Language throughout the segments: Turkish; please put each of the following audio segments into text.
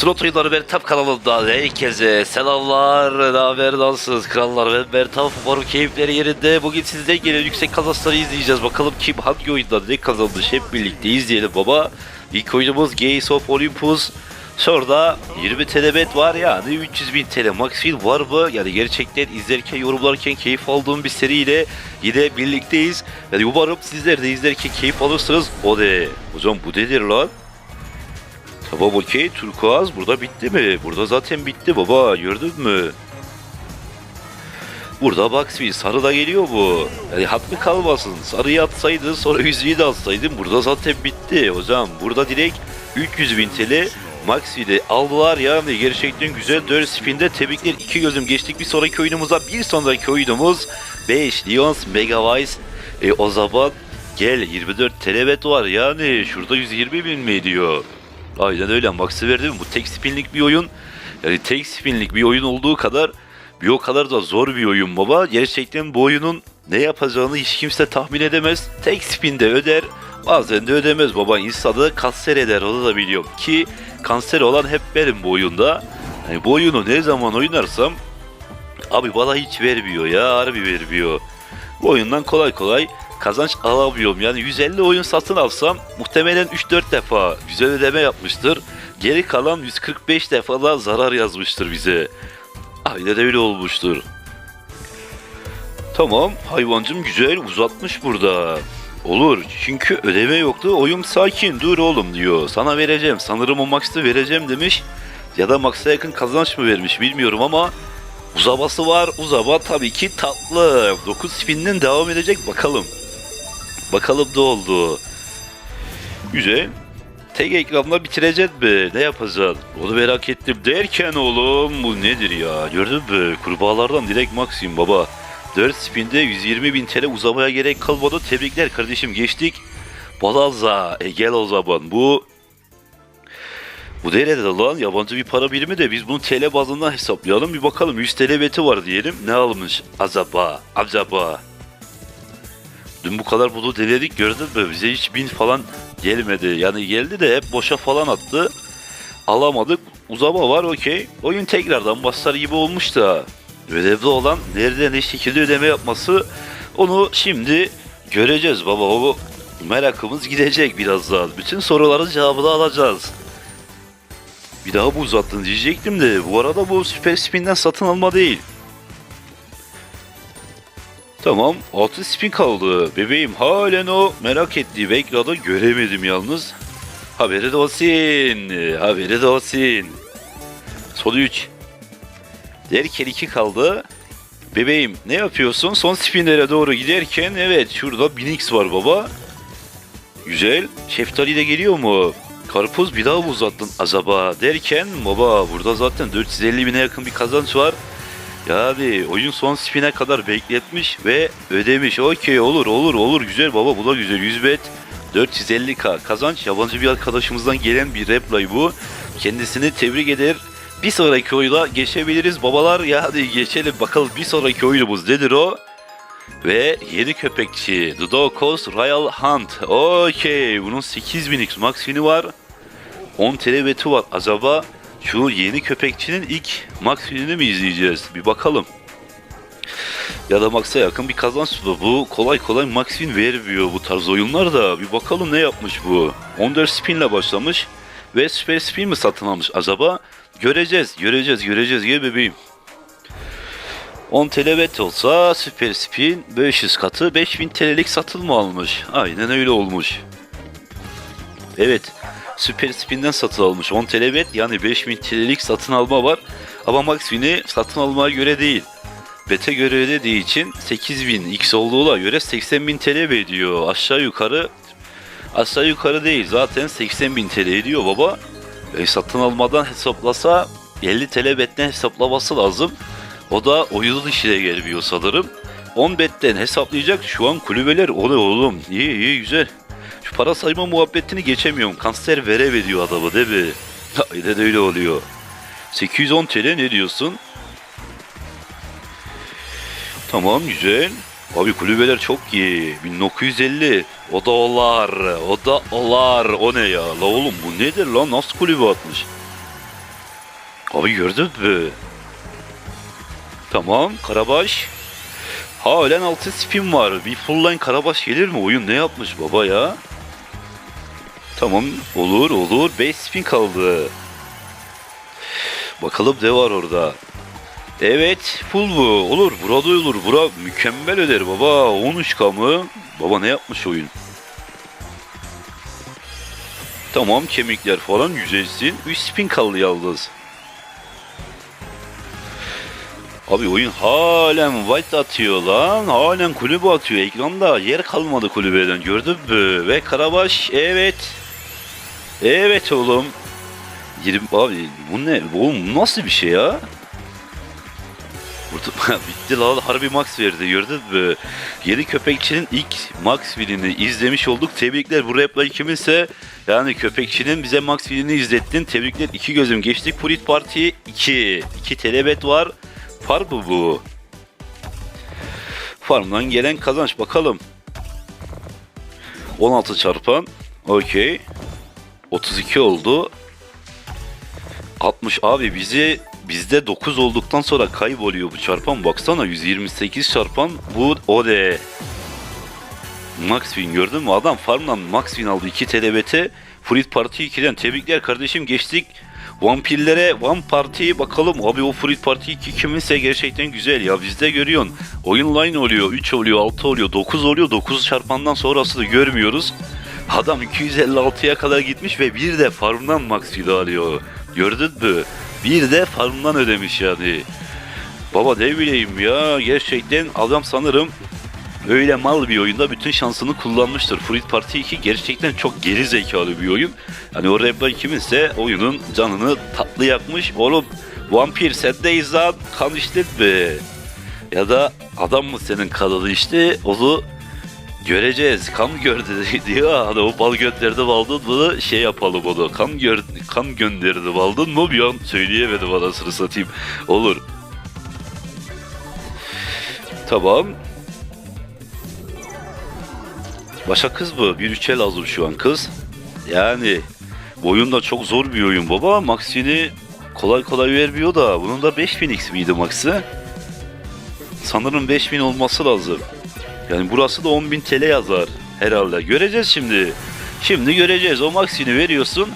Slot oyunları Mertap kanalında herkese selamlar. Ne haber nasılsınız krallar? Ben Mertap. Umarım keyifleri yerinde. Bugün sizden gelen yüksek kazançları izleyeceğiz. Bakalım kim hangi oyunda ne kazanmış hep birlikte izleyelim baba. İlk oyunumuz Gates of Olympus. Sonra 20 TL bet var yani 300 bin TL Maxfield var mı? Yani gerçekten izlerken yorumlarken keyif aldığım bir seriyle yine birlikteyiz. Yani umarım sizler de izlerken keyif alırsınız. O de. Hocam bu nedir lan? Tamam okey turkuaz burada bitti mi? Burada zaten bitti baba gördün mü? Burada bak bir sarı da geliyor bu. Yani hat mı kalmasın? Sarıyı atsaydın sonra yüzüğü de atsaydın burada zaten bitti hocam. Burada direkt 300 bin TL Maxi'de aldılar yani gerçekten güzel 4 spinde tebrikler iki gözüm geçtik bir sonraki oyunumuza bir sonraki oyunumuz 5 Lions Megavice e, o zaman gel 24 telebet var yani şurada 120 bin mi ediyor? Aynen öyle Max'ı verdim. Bu tek spinlik bir oyun. Yani tek spinlik bir oyun olduğu kadar bir o kadar da zor bir oyun baba. Gerçekten bu oyunun ne yapacağını hiç kimse tahmin edemez. Tek spinde öder. Bazen de ödemez baba. İnsanı kanser eder onu da biliyorum. Ki kanser olan hep benim bu oyunda. Yani bu oyunu ne zaman oynarsam abi bana hiç vermiyor ya harbi vermiyor. Bu oyundan kolay kolay kazanç alamıyorum. Yani 150 oyun satın alsam muhtemelen 3-4 defa güzel ödeme yapmıştır. Geri kalan 145 defa da zarar yazmıştır bize. Aynen öyle olmuştur. Tamam hayvancım güzel uzatmış burada. Olur çünkü ödeme yoktu oyun sakin dur oğlum diyor. Sana vereceğim sanırım o Max'ı vereceğim demiş. Ya da Max'a yakın kazanç mı vermiş bilmiyorum ama Uzaması var. Uzaba tabii ki tatlı. 9 spinden devam edecek bakalım. Bakalım ne oldu. Güzel. Tek ekranla bitirecek mi? Ne yapacaksın? Onu merak ettim derken oğlum bu nedir ya? Gördün mü? Kurbağalardan direkt maksimum baba. 4 spinde 120 bin TL uzamaya gerek kalmadı. Tebrikler kardeşim geçtik. Balazza. E gel o zaman. Bu bu nerede lan? Yabancı bir para birimi de biz bunu TL bazından hesaplayalım. Bir bakalım 100 TL beti var diyelim. Ne almış? Acaba, acaba. Dün bu kadar bunu denedik gördün mü? Bize hiç bin falan gelmedi. Yani geldi de hep boşa falan attı. Alamadık. Uzama var okey. Oyun tekrardan başlar gibi olmuş da. Önemli olan nerede ne şekilde ödeme yapması. Onu şimdi göreceğiz baba. O merakımız gidecek birazdan. Bütün soruların cevabını alacağız. Bir daha bu uzattın diyecektim de bu arada bu Super Spin'den satın alma değil. Tamam 6 spin kaldı. Bebeğim halen o merak ettiği ekranda göremedim yalnız. Haberi de olsun. Haberi de olsun. Son 3. Derken 2 kaldı. Bebeğim ne yapıyorsun? Son spinlere doğru giderken evet şurada 1000x var baba. Güzel. Şeftali de geliyor mu? Karpuz bir daha mı uzattın acaba derken baba burada zaten 450 bine yakın bir kazanç var. Yani oyun son spine kadar bekletmiş ve ödemiş. Okey olur olur olur güzel baba bu da güzel 100 bet 450k kazanç yabancı bir arkadaşımızdan gelen bir reply bu. Kendisini tebrik eder. Bir sonraki oyuna geçebiliriz babalar ya hadi geçelim bakalım bir sonraki oyunumuz nedir o? Ve yeni köpekçi Coast Royal Hunt. Okey bunun 8000x maksini var. 10 TL var. Acaba şu yeni köpekçinin ilk maksimini mi izleyeceğiz? Bir bakalım. Ya da Max'a yakın bir kazanç bu. Bu kolay kolay Max'in vermiyor bu tarz oyunlar da. Bir bakalım ne yapmış bu. 14 spinle başlamış. Ve süper spin mi satın almış acaba? Göreceğiz, göreceğiz, göreceğiz. Gel bebeğim. 10 TL bet olsa süper spin 500 katı 5000 TL'lik satılma almış. Aynen öyle olmuş. Evet. Süper Spin'den satın almış 10 TL bet yani 5000 TL'lik satın alma var. Ama Max Win'i satın almaya göre değil. Bete göre ödediği için 8000 X olduğuna göre 80.000 TL ediyor. Aşağı yukarı aşağı yukarı değil zaten 80.000 TL ediyor baba. E, satın almadan hesaplasa 50 TL betten hesaplaması lazım. O da oyunun işine gelmiyor sanırım. 10 betten hesaplayacak şu an kulübeler o ne oğlum iyi iyi güzel. Para sayma muhabbetini geçemiyorum. Kanser vere veriyor adamı değil mi? Aynen öyle oluyor. 810 TL ne diyorsun? Tamam güzel. Abi kulübeler çok iyi. 1950. O da olar. O da olar. O ne ya? La oğlum bu nedir lan? Nasıl kulübe atmış? Abi gördün mü? Tamam Karabaş. Halen altı spin var. Bir full line Karabaş gelir mi? Oyun ne yapmış baba ya? Tamam olur olur. 5 spin kaldı. Bakalım ne var orada. Evet full bu. Olur burada olur. Bura mükemmel öder baba. 13 mı? Baba ne yapmış oyun? Tamam kemikler falan yüzeysin. 3 spin kaldı yalnız. Abi oyun halen white atıyor lan. Halen kulübe atıyor. Ekranda yer kalmadı kulübeden gördün mü? Ve Karabaş evet. Evet oğlum. 20 abi bu ne? Bu nasıl bir şey ya? Burada bitti lan harbi max verdi gördün mü? Yeni köpekçinin ilk max filmini izlemiş olduk. Tebrikler bu reply kiminse yani köpekçinin bize max filmini izlettin. Tebrikler iki gözüm geçtik. Purit Party 2. 2 telebet var. Var mı bu? Farmdan gelen kazanç bakalım. 16 çarpan. Okey. 32 oldu. 60 abi bizi bizde 9 olduktan sonra kayboluyor bu çarpan. Baksana 128 çarpan bu o de. Max win gördün mü? Adam farmdan max win aldı 2 TLBT. Fruit Party 2'den tebrikler kardeşim geçtik. Vampirlere One Party bakalım. Abi o Fruit Party 2 kiminse gerçekten güzel ya. Bizde görüyorsun. Oyun line oluyor. 3 oluyor, 6 oluyor, 9 oluyor. 9 çarpandan sonrasını görmüyoruz. Adam 256'ya kadar gitmiş ve bir de farmdan max win alıyor. Gördün mü? Bir de farmdan ödemiş yani. Baba ne bileyim ya gerçekten adam sanırım öyle mal bir oyunda bütün şansını kullanmıştır. Fruit Party 2 gerçekten çok geri zekalı bir oyun. Hani o Rebel kiminse oyunun canını tatlı yakmış. Oğlum vampir sendeyiz lan kan içtin mi? Ya da adam mı senin kanalı işte onu göreceğiz. Kan gördü diyor. Hani o bal gönderdi aldın mı şey yapalım onu. Kan, gör, kan gönderdi aldın mı bir an söyleyemedim anasını satayım. Olur. Tamam. Başka kız mı? Bir üçe lazım şu an kız. Yani oyun da çok zor bir oyun baba. Maxini kolay kolay vermiyor da bunun da 5000x miydi max'ı? Sanırım 5000 olması lazım. Yani burası da 10.000 TL yazar herhalde. Göreceğiz şimdi. Şimdi göreceğiz. O maxini veriyorsun.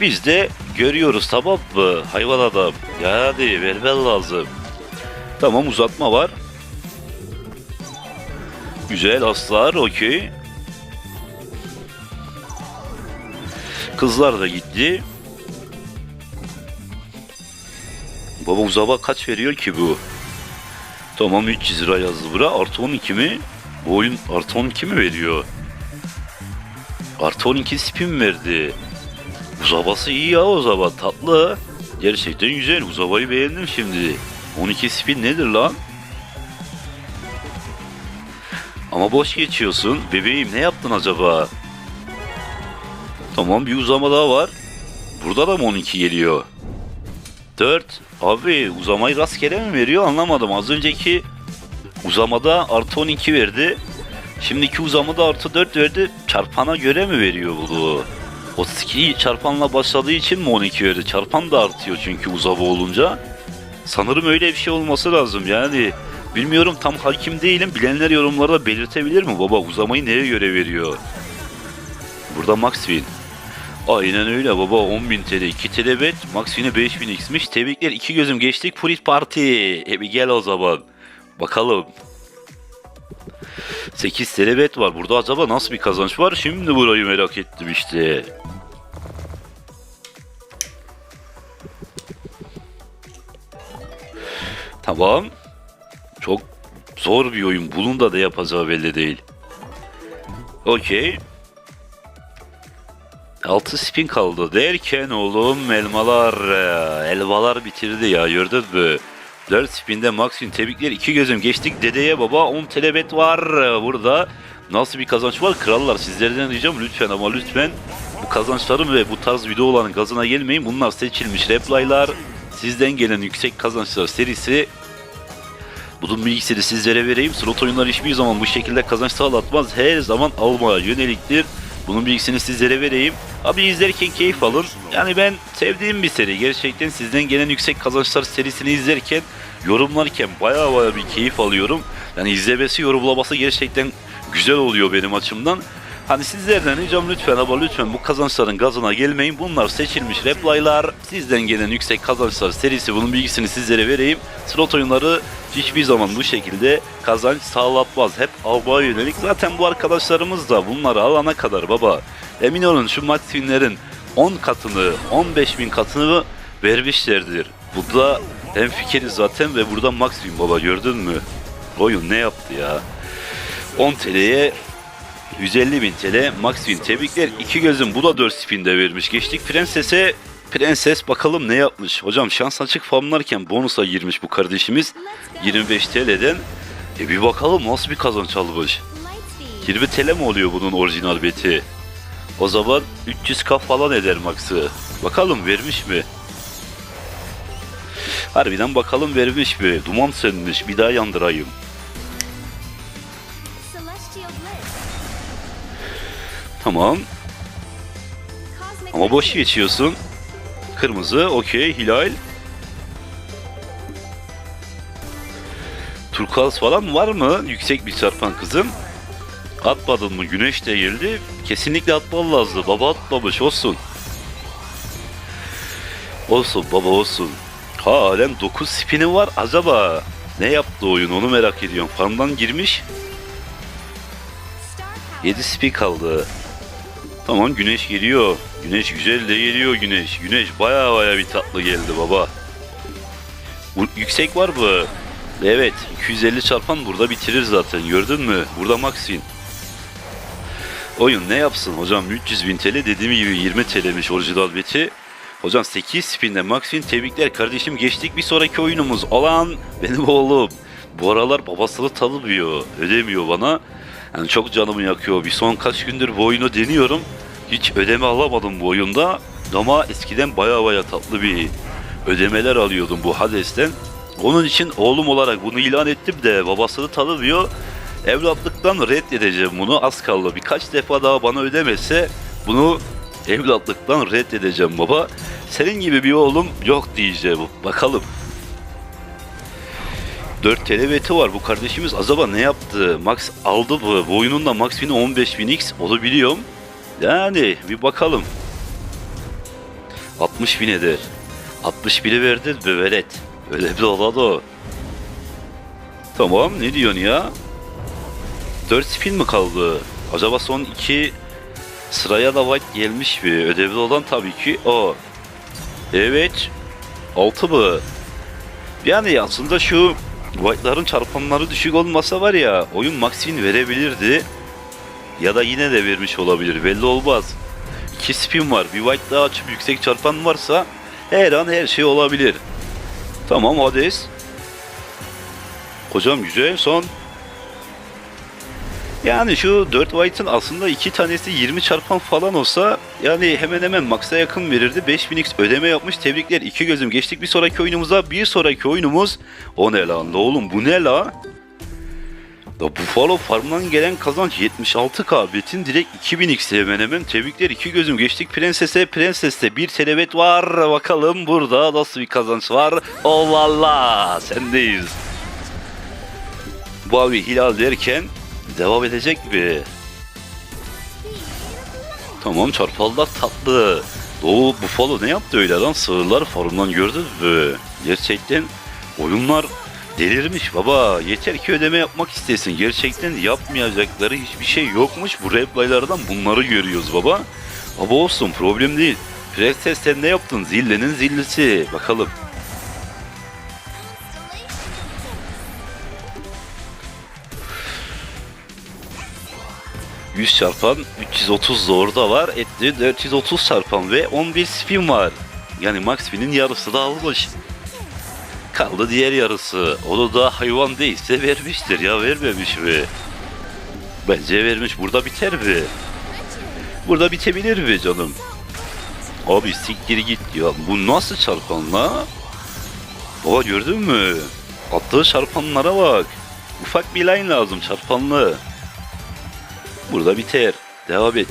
Biz de görüyoruz tamam mı? Hayvan adam. Ya hadi vermen lazım. Tamam uzatma var. Güzel aslar okey. Kızlar da gitti. Baba uzaba kaç veriyor ki bu? Tamam 300 lira yazdı bura. Artı 12 mi? Bu oyun artı 12 mi veriyor? Artı 12 spin verdi. Uzabası iyi ya uzaba tatlı. Gerçekten güzel. Uzabayı beğendim şimdi. 12 spin nedir lan? Ama boş geçiyorsun. Bebeğim ne yaptın acaba? Tamam bir uzama daha var. Burada da mı 12 geliyor? 4. Abi uzamayı rastgele mi veriyor anlamadım. Az önceki uzamada artı 12 verdi. Şimdiki uzamada artı 4 verdi. Çarpana göre mi veriyor bunu? 32 çarpanla başladığı için mi 12 verdi? Çarpan da artıyor çünkü uzama olunca. Sanırım öyle bir şey olması lazım yani. Bilmiyorum tam hakim değilim. Bilenler yorumlarda belirtebilir mi? Baba uzamayı neye göre veriyor? Burada max win. Aynen öyle baba 10.000 TL 2 TL bet max yine 5000 x'miş tebrikler iki gözüm geçtik Purit Party e gel o zaman bakalım. 8 TL bet var. Burada acaba nasıl bir kazanç var? Şimdi burayı merak ettim işte. Tamam. Çok zor bir oyun. Bunun da ne yapacağı belli değil. Okey. 6 spin kaldı derken oğlum elmalar e, elmalar bitirdi ya gördün mü? 4 spinde maksimum tebrikler iki gözüm geçtik dedeye baba 10 telebet var burada. Nasıl bir kazanç var krallar sizlerden ricam lütfen ama lütfen bu kazançların ve bu tarz videoların gazına gelmeyin. Bunlar seçilmiş replaylar sizden gelen yüksek kazançlar serisi bunun bilgisini sizlere vereyim. Slot oyunları hiçbir zaman bu şekilde kazanç sağlatmaz. Her zaman almaya yöneliktir. Bunun bilgisini sizlere vereyim. Abi izlerken keyif alın. Yani ben sevdiğim bir seri. Gerçekten sizden gelen yüksek kazançlar serisini izlerken, yorumlarken baya baya bir keyif alıyorum. Yani izlemesi, yorumlaması gerçekten güzel oluyor benim açımdan. Hani sizlerden ricam lütfen ama lütfen bu kazançların gazına gelmeyin. Bunlar seçilmiş replaylar. Sizden gelen yüksek kazançlar serisi bunun bilgisini sizlere vereyim. Slot oyunları hiçbir zaman bu şekilde kazanç sağlatmaz. Hep almaya yönelik. Zaten bu arkadaşlarımız da bunları alana kadar baba. Emin olun şu winlerin 10 katını, 15 bin katını vermişlerdir. Bu da hem fikiriz zaten ve burada max win baba gördün mü? Oyun ne yaptı ya? 10 TL'ye 150 bin TL max win tebrikler. İki gözüm bu da 4 spinde vermiş. Geçtik Prenses'e. Prenses bakalım ne yapmış. Hocam şans açık farmlarken bonusa girmiş bu kardeşimiz. 25 TL'den. E bir bakalım nasıl bir kazanç almış. 20 TL mi oluyor bunun orijinal beti? O zaman 300k falan eder max'ı. Bakalım vermiş mi? Harbiden bakalım vermiş mi? Duman sönmüş bir daha yandırayım. Tamam ama boş geçiyorsun. Kırmızı okey Hilal. Turkuaz falan var mı? Yüksek bir çarpan kızım. Atmadın mı? Güneş de geldi. Kesinlikle atman lazım. Baba atmamış olsun. Olsun baba olsun. Halen 9 spini var. Acaba ne yaptı oyun onu merak ediyorum. Farmdan girmiş. 7 spin kaldı. Tamam güneş geliyor. Güneş güzel de geliyor güneş. Güneş baya baya bir tatlı geldi baba. Bu, yüksek var mı? Evet 250 çarpan burada bitirir zaten gördün mü? Burada maksin. Oyun ne yapsın hocam 300 bin TL dediğim gibi 20 TL'miş orijinal beti. Hocam 8 spinde maksin tebrikler kardeşim geçtik bir sonraki oyunumuz olan benim oğlum. Bu aralar babasını tanımıyor ödemiyor bana. Yani çok canımı yakıyor. Bir son kaç gündür bu oyunu deniyorum. Hiç ödeme alamadım bu oyunda. Ama eskiden baya baya tatlı bir ödemeler alıyordum bu Hades'ten. Onun için oğlum olarak bunu ilan ettim de babasını tanımıyor. Evlatlıktan reddedeceğim bunu. Az kaldı. Birkaç defa daha bana ödemese bunu evlatlıktan reddedeceğim baba. Senin gibi bir oğlum yok diyeceğim. Bakalım. 4 televeti var. Bu kardeşimiz acaba ne yaptı? Max aldı bu. Bu oyunun da max win'i 15.000x. Onu biliyorum. Yani bir bakalım. 60 bin eder. 60 bini verdi böberet. Öyle bir olay o. Tamam ne diyorsun ya? 4 spin mi kaldı? Acaba son 2 sıraya da white gelmiş mi? Ödevli olan tabii ki o. Evet. 6 mı? Yani aslında şu White'ların çarpanları düşük olmasa var ya oyun Maxin verebilirdi. Ya da yine de vermiş olabilir belli olmaz. İki spin var bir White daha açıp yüksek çarpan varsa her an her şey olabilir. Tamam Hades. Hocam güzel son. Yani şu 4 White'ın aslında iki tanesi 20 çarpan falan olsa yani hemen hemen max'a yakın verirdi. 5000x ödeme yapmış. Tebrikler. iki gözüm. Geçtik bir sonraki oyunumuza. Bir sonraki oyunumuz o ne lan? La oğlum bu ne la? Da Buffalo Farm'dan gelen kazanç 76k. Betin direkt 2000x hemen hemen. Tebrikler. iki gözüm. Geçtik Prenses'e. Prenses'te bir televet var. Bakalım burada nasıl bir kazanç var. Oh valla. Sendeyiz. Bu abi Hilal derken devam edecek mi? Tamam çarpallar tatlı. Doğu Buffalo ne yaptı öyle lan? Sığırlar farmdan gördünüz mü? Gerçekten oyunlar delirmiş baba. Yeter ki ödeme yapmak istesin. Gerçekten yapmayacakları hiçbir şey yokmuş. Bu replaylardan bunları görüyoruz baba. Baba olsun problem değil. Prenses sen ne yaptın? Zillenin zillisi. Bakalım. 100 çarpan 330 da orada var. Etti 430 çarpan ve 11 spin var. Yani max spin'in yarısı da almış. Kaldı diğer yarısı. Onu da hayvan değilse vermiştir ya vermemiş mi? Bence vermiş. Burada biter mi? Burada bitebilir mi canım? Abi siktir git ya. Bu nasıl çarpan la? Baba gördün mü? Attığı çarpanlara bak. Ufak bir line lazım çarpanlı. Burada biter. Devam et.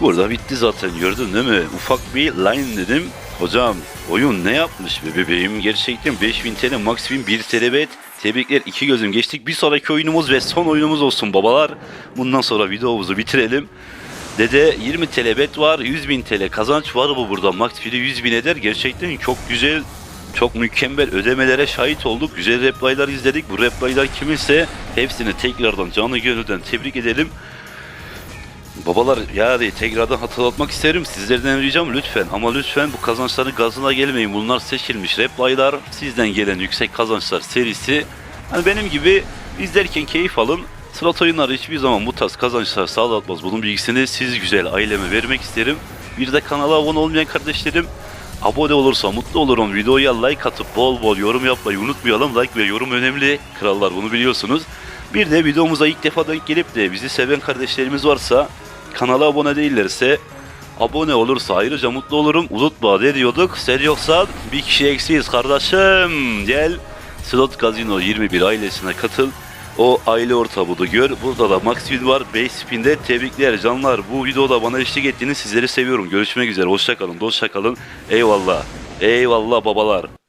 Burada bitti zaten gördün değil mi? Ufak bir line dedim. Hocam oyun ne yapmış be bebeğim? Gerçekten 5000 TL max win 1 TL. Tebrikler iki gözüm geçtik. Bir sonraki oyunumuz ve son oyunumuz olsun babalar. Bundan sonra videomuzu bitirelim. Dede 20 TL bet var, 100 bin TL kazanç var bu burada. Max fili 100 bin eder. Gerçekten çok güzel, çok mükemmel ödemelere şahit olduk. Güzel replaylar izledik. Bu replaylar kiminse hepsini tekrardan canı gönülden tebrik edelim. Babalar yani tekrardan hatırlatmak isterim. Sizlerden ricam lütfen ama lütfen bu kazançların gazına gelmeyin. Bunlar seçilmiş replaylar. Sizden gelen yüksek kazançlar serisi. Hani benim gibi izlerken keyif alın. Slot oyunları hiçbir zaman bu tarz kazançlar sağlatmaz. Bunun bilgisini siz güzel aileme vermek isterim. Bir de kanala abone olmayan kardeşlerim abone olursa mutlu olurum. Videoya like atıp bol bol yorum yapmayı unutmayalım. Like ve yorum önemli. Krallar bunu biliyorsunuz. Bir de videomuza ilk defa denk gelip de bizi seven kardeşlerimiz varsa kanala abone değillerse abone olursa ayrıca mutlu olurum. Unutma ne diyorduk? Sen yoksan bir kişi eksiyiz kardeşim. Gel Slot Casino 21 ailesine katıl. O aile ortamını gör. Burada da Max Win var. Base Spin'de tebrikler canlar. Bu videoda bana eşlik ettiğiniz sizleri seviyorum. Görüşmek üzere. Hoşça kalın. Dostça kalın. Eyvallah. Eyvallah babalar.